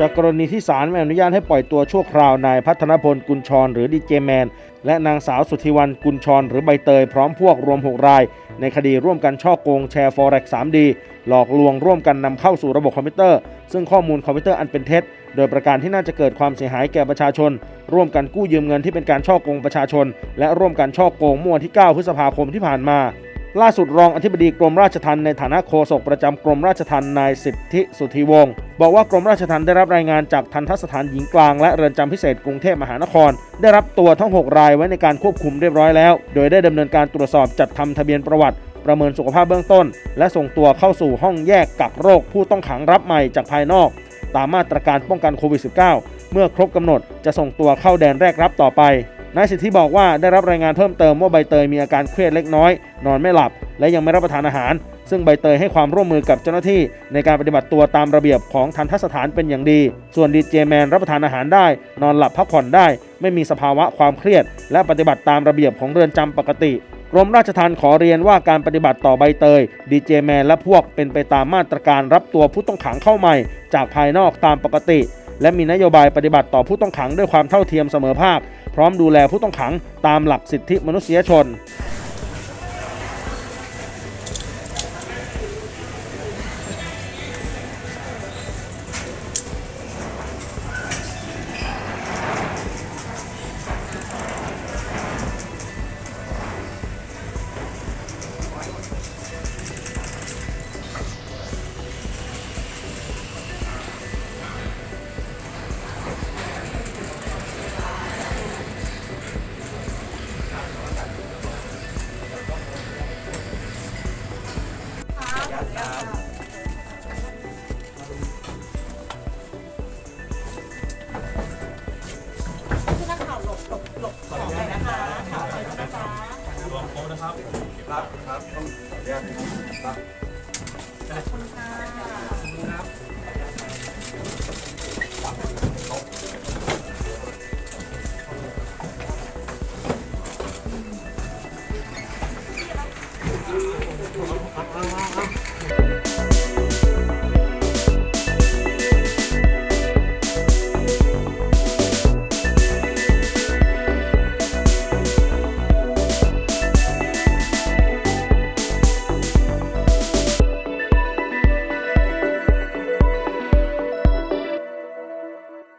จากกรณีที่ศาลไม่อนุญาตให้ปล่อยตัวชั่วคราวนายพัฒนพลกุลชรหรือดีเจแมน และนางสาวสุธิวันกุลชรหรือใบเตย พร้อมพวกรวม 6 ราย ในคดีร่วมกันช่อโกงแชร์ Forex 3D หลอกลวงร่วมกันนำเข้าสู่ระบบคอมพิวเตอร์ ซึ่งข้อมูลคอมพิวเตอร์อันเป็นเท็จ โดยประการที่น่าจะเกิดความเสียหายแก่ประชาชน ร่วมกันกู้ยืมเงินที่เป็นการช่อโกงประชาชน และร่วมกันช่อโกงเมื่อวันที่ 9 พฤษภาคมที่ผ่านมา ล่าสุดรองอธิบดีกรมราชทัณฑ์ในฐานะโฆษกประจำกรมราชทัณฑ์นายสิทธิสุธิวงศ์บอกว่ากรมราชทัณฑ์ได้รับรายงานจากทันทสถานหญิงกลางและเรือนจำพิเศษกรุงเทพมหานคร ได้รับตัวทั้ง 6 รายไว้ในการควบคุมเรียบร้อยแล้ว โดยได้ดำเนินการตรวจสอบจัดทำทะเบียนประวัติ ประเมินสุขภาพเบื้องต้น และส่งตัวเข้าสู่ห้องแยกกักโรคผู้ต้องขังรับใหม่จากภายนอก ตามมาตรการป้องกันโควิด -19 เมื่อครบกำหนดจะส่งตัวเข้าแดนแรกรับต่อไป นายสิทธิบอกว่าได้รับรายงานเพิ่มเติมว่าใบเตยมีอาการเครียดเล็กน้อย นอนไม่หลับ และยังไม่รับประทานอาหาร ซึ่งใบเตยให้ความร่วมมือกับเจ้าหน้าที่ ในการปฏิบัติตัวตามระเบียบของทันทสถานเป็นอย่างดี ส่วนดีเจแมนรับประทานอาหารได้ นอนหลับพักผ่อนได้ ไม่มีสภาวะความเครียด และปฏิบัติตามระเบียบของเรือนจำปกติกรมราชทัณฑ์ขอเรียนว่าการปฏิบัติต่อใบเตย ดีเจแมนและพวกเป็นไปตามมาตรการรับตัวผู้ต้องขังเข้าใหม่ จากภายนอกตามปกติ และมีนโยบายปฏิบัติต่อผู้ต้องขังด้วยความเท่าเทียมเสมอภาค พร้อมดูแลผู้ต้องขังตามหลักสิทธิมนุษยชน คือนักข่าวหลบหลบหลบของหน่อยนะคะข่าวไปแล้วนะจ๊ะขอบคุณค่ะ